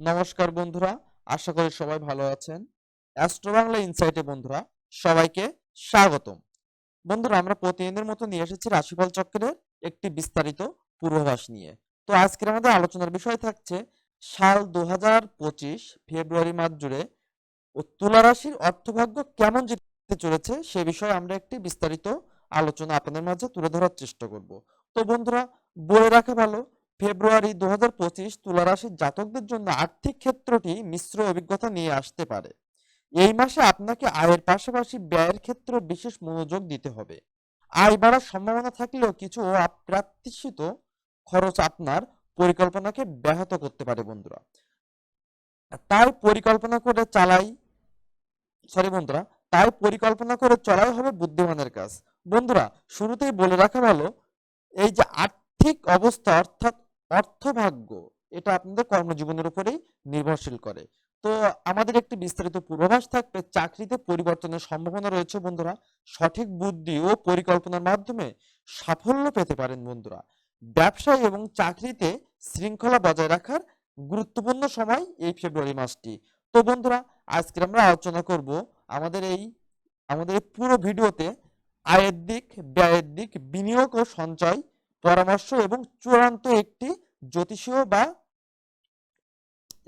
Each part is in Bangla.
নমস্কার বন্ধুরা, আশা করি সবাই ভালো আছেন। অ্যাস্ট্রো বাংলা ইনসাইটে বন্ধুরা, সবাইকে স্বাগতম। বন্ধুরা, আমরা প্রতিদিনের মতো নিয়ে এসেছি রাশিফল চক্রের একটি বিস্তারিত পূর্বাভাস নিয়ে। তো আজকের আমাদের আলোচনার বিষয় থাকছে, সাল দু হাজার পঁচিশ, ফেব্রুয়ারি মাস জুড়ে তুলা রাশির অর্থভাগ্য কেমন যেতে চলেছে, সে বিষয়ে আমরা একটি বিস্তারিত আলোচনা আপনাদের মাঝে তুলে ধরার চেষ্টা করব। তো বন্ধুরা, বলে রাখা ভালো ফেব্রুয়ারি দু হাজার পঁচিশ তুলা রাশির জাতকদের জন্য আর্থিক ক্ষেত্রটি মিশ্র অভিজ্ঞতা নিয়ে আসতে পারে। এই মাসে আপনাকে আয়ের পাশাপাশি ব্যয়ের ক্ষেত্রে বিশেষ মনোযোগ দিতে হবে। আয় বাড়ার সম্ভাবনা থাকলেও কিছু অপ্রত্যাশিত খরচ আপনার পরিকল্পনাকে ব্যাহত করতে পারে বন্ধুরা। তাই পরিকল্পনা করে চালাই সরি বন্ধুরা, তাই পরিকল্পনা করে চলাই হবে বুদ্ধিমানের কাজ। বন্ধুরা, শুরুতেই বলে রাখা ভালো, এই যে আর্থিক অবস্থা অর্থাৎ অর্থভাগ্য এটা আপনাদের কর্মজীবনের উপরেই নির্ভরশীল করে। তো আমাদের একটি বিস্তারিত পূর্বাভাস থাকবে, চাকরিতে পরিবর্তনের সম্ভাবনা রয়েছে বন্ধুরা। সঠিক বুদ্ধি ও পরিকল্পনার মাধ্যমে সাফল্য পেতে পারেন বন্ধুরা। ব্যবসায় এবং চাকরিতে শৃঙ্খলা বজায় রাখার গুরুত্বপূর্ণ সময় এই ফেব্রুয়ারি মাসটি। তো বন্ধুরা আজকে আমরা আলোচনা করব আমাদের এই, আমাদের পুরো ভিডিওতে আয়ের দিক, ব্যয়ের দিক, বিনিয়োগ ও সঞ্চয় পরামর্শ এবং চূড়ান্ত একটি জ্যোতিষীয় বা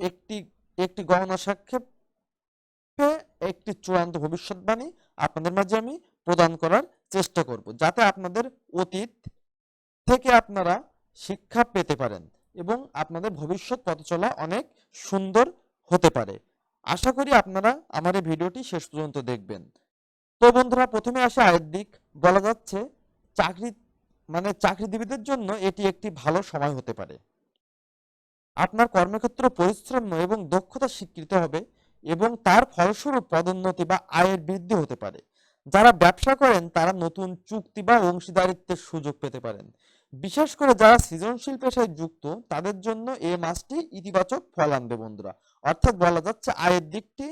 একটি একটি গণনা সাক্ষেপে একটি চূড়ান্ত ভবিষ্যৎবাণী আপনাদের মাঝে আমি প্রদান করার চেষ্টা করব, যাতে আপনাদের অতীত থেকে আপনারা শিক্ষা পেতে পারেন এবং আপনাদের ভবিষ্যৎ পথ চলা অনেক সুন্দর হতে পারে। আশা করি আপনারা আমার এই ভিডিওটি শেষ পর্যন্ত দেখবেন। তো বন্ধুরা, প্রথমে আসে আয়ের দিক বলা যাচ্ছে চাকরি মানে চাকরিজীবীদের জন্য এটি একটি ভালো সময় হতে পারে। আপনার কর্মক্ষেত্র পরিশ্রম এবং দক্ষতা স্বীকৃত হবে এবং তার ফলস্বরূপ পদোন্নতি বা আয়ের বৃদ্ধি হতে পারে। যারা ব্যবসা করেন, তারা নতুন চুক্তি বা অংশীদারিত্বের সুযোগ পেতে পারেন। বিশেষ করে যারা সৃজনশীল পেশায় যুক্ত, তাদের জন্য এই মাসটি ইতিবাচক ফল আনবে বন্ধুরা। অর্থাৎ বলা যাচ্ছে আয়ের দিকটি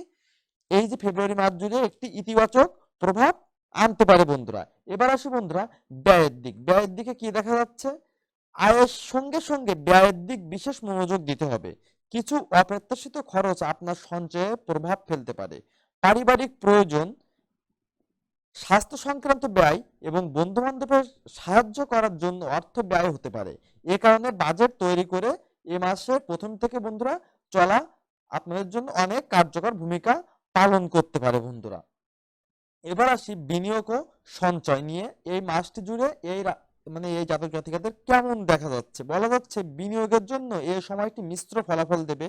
এই যে ফেব্রুয়ারি মাস জুড়ে একটি ইতিবাচক প্রভাব আনতে পারে বন্ধুরা। এবার আসি বন্ধুরা ব্যয়ের দিক। ব্যয়ের দিকে কি দেখা যাচ্ছে? আয়ের সঙ্গে সঙ্গে ব্যয়ের দিক বিশেষ মনোযোগ দিতে হবে। কিছু অপ্রত্যাশিত খরচ আপনার সঞ্চয়ে প্রভাব ফেলতে পারে। পারিবারিক প্রয়োজন, স্বাস্থ্য সংক্রান্ত ব্যয় এবং বন্ধু বান্ধবের সাহায্য করার জন্য অর্থ ব্যয় হতে পারে। এ কারণে বাজেট তৈরি করে এ মাসে প্রথম থেকে বন্ধুরা চলা আপনাদের জন্য অনেক কার্যকর ভূমিকা পালন করতে পারে বন্ধুরা। এবার আসি বিনিয়োগ ও সঞ্চয় নিয়ে। এই মাসটি জুড়ে এই মানে এই জাতক জাতিকাদের কেমন দেখা যাচ্ছে? বলা যাচ্ছে বিনিয়োগের জন্য এই সময়টি মিশ্র ফলাফল দেবে।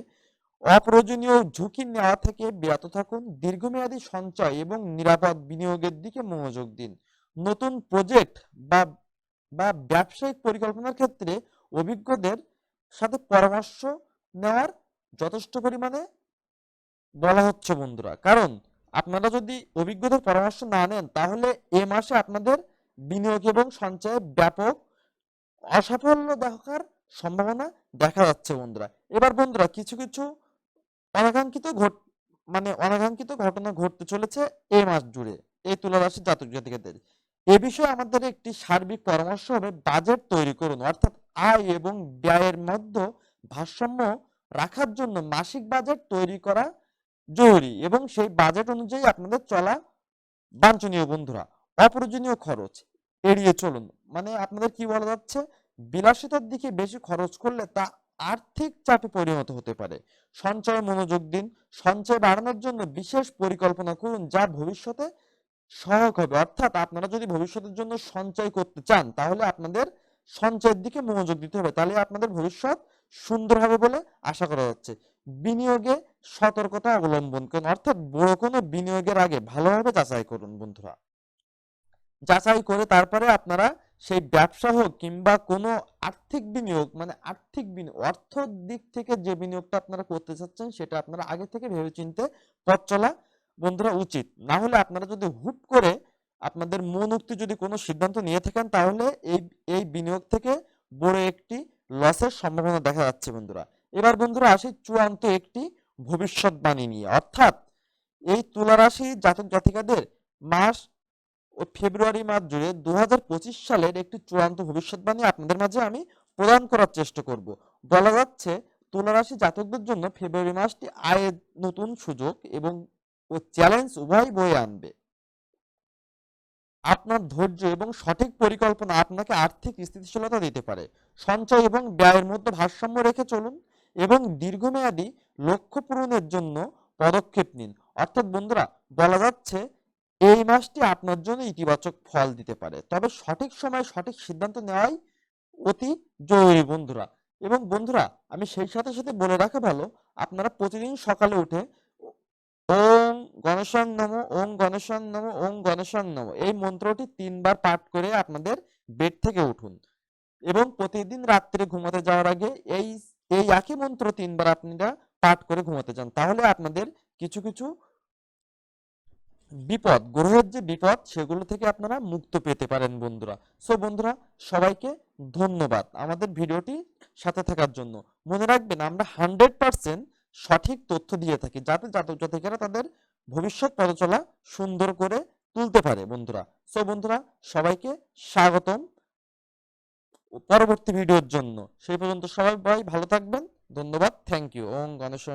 অপ্রয়োজনীয় ঝুঁকি নেওয়া থেকে বিরত থাকুন। দীর্ঘমেয়াদী সঞ্চয় এবং নিরাপদ বিনিয়োগের দিকে মনোযোগ দিন। নতুন প্রজেক্ট বা বা ব্যবসায়িক পরিকল্পনার ক্ষেত্রে অভিজ্ঞদের সাথে পরামর্শ নেওয়ার যথেষ্ট পরিমাণে বলা হচ্ছে বন্ধুরা। কারণ আপনারা যদি অভিজ্ঞদের পরামর্শ না নেন, তাহলে এ মাসে আপনাদের বিনিয়োগ এবং সঞ্চয়ে ব্যাপক অসাফল্য দেখার সম্ভাবনা দেখা যাচ্ছে বন্ধুরা। এবার বন্ধুরা, কিছু কিছু অনাকাঙ্ক্ষিত ঘট মানে অনাকাঙ্ক্ষিত ঘটনা ঘটতে চলেছে এই মাস জুড়ে, এই তুলা রাশির জাতক জাতিকাদের। এ বিষয়ে আমাদের একটি সার্বিক পরামর্শ হবে, বাজেট তৈরি করুন, অর্থাৎ আয় এবং ব্যয়ের মধ্যে ভারসাম্য রাখার জন্য মাসিক বাজেট তৈরি করা জরুরি এবং সেই বাজেট অনুযায়ী আপনাদের চলা বাঞ্ছনীয় বন্ধুরা। অপ্রয়োজনীয় খরচ এড়িয়ে চলুন। মানে আপনাদের কি বলা যাচ্ছে? বিলাসিতার দিকে বেশি খরচ করলে তা আর্থিক চাপে পরিণত হতে পারে। সঞ্চয়ে মনোযোগ দিন। সঞ্চয় বাড়ানোর জন্য বিশেষ পরিকল্পনা করুন যা ভবিষ্যতে সহায়ক হবে। অর্থাৎ আপনারা যদি ভবিষ্যতের জন্য সঞ্চয় করতে চান, তাহলে আপনাদের সঞ্চয়ের দিকে মনোযোগ দিতে হবে। তাহলে আপনাদের ভবিষ্যৎ সুন্দর হবে বলে আশা করা যাচ্ছে। বিনিয়োগে সতর্কতা অবলম্বন করুন। অর্থাৎ বড় কোনো বিনিয়োগের আগে ভালোভাবে যাচাই করুন বন্ধুরা। যাচাই করে তারপরে আপনারা সেই ব্যবসা হোক কিংবা কোনো আর্থিক বিনিয়োগ মানে আর্থিক বিনিয়োগ, অর্থ দিক থেকে যে বিনিয়োগটা আপনারা করতে চাচ্ছেন সেটা আপনারা আগে থেকে ভেবেচিন্তে পথ চলা বন্ধুরা উচিত। না হলে আপনারা যদি হুট করে আপনাদের মন উক্তি যদি কোনো সিদ্ধান্ত নিয়ে থাকেন, তাহলে এই এই বিনিয়োগ থেকে বড় একটি লসের সম্ভাবনা দেখা যাচ্ছে বন্ধুরা। এবার বন্ধুরা আসি চূড়ান্ত একটি ভবিষ্যৎবাণী নিয়ে। অর্থাৎ এই তুলা রাশি জাতক জাতিকাদের মাস ও ফেব্রুয়ারি মাস জুড়ে দু হাজার পঁচিশ সালের একটি চূড়ান্ত ভবিষ্যৎবাণী আপনাদের মাঝে আমি প্রদান করার চেষ্টা করব। বলা যাচ্ছে তুলা রাশি জাতকদের জন্য ফেব্রুয়ারি মাসটি আয়ের নতুন সুযোগ এবং ও চ্যালেঞ্জ উভয় বয়ে আনবে। আপনার ধৈর্য এবং সঠিক পরিকল্পনা আপনাকে আর্থিক স্থিতিশীলতা দিতে পারে। সঞ্চয় এবং ব্যয়ের মধ্যে ভারসাম্য রেখে চলুন এবং দীর্ঘমেয়াদী লক্ষ্য পূরণের জন্য পদক্ষেপ নিন। অর্থাৎ বন্ধুরা, বলা যাচ্ছে এই মাসটি আপনার জন্য ইতিবাচক ফল দিতে পারে। তবে সঠিক সময়ে সঠিক সিদ্ধান্ত নেওয়াই অতি জরুরি বন্ধুরা। এবং বন্ধুরা, আমি সেই সাথে সাথে বলে রাখা ভালো, আপনারা প্রতিদিন সকালে উঠে ওং গণেশাং নম, ওং গণেশাং নম, ওং গণেশাং নম। এই মন্ত্রটি তিনবার পাঠ করে আপনাদের বেড থেকে উঠুন। এবং প্রতিদিন রাত্রে ঘুমাতে যাওয়ার আগে এই এই একই মন্ত্র তিনবার আপনারা পাঠ করে ঘুমাতে যান। তাহলে আপনাদের কিছু কিছু বিপদ, গ্রহের যে বিপদ, সেগুলো থেকে আপনারা মুক্ত পেতে পারেন বন্ধুরা। সো বন্ধুরা, সবাইকে ধন্যবাদ আমাদের ভিডিওটি সাথে থাকার জন্য। মনে রাখবেন আমরা হান্ড্রেড পার্সেন্ট সঠিক তথ্য দিয়ে থাকি, যাতে জাতক জাতিকারা তাদের ভবিষ্যৎ পদচলা সুন্দর করে তুলতে পারে, বন্ধুরা। সো বন্ধুরা, সবাইকে স্বাগতম পরবর্তী ভিডিওর জন্য। সেই পর্যন্ত সবাই ভালো থাকবেন, ধন্যবাদ থ্যাংক ইউ ওম গণেশ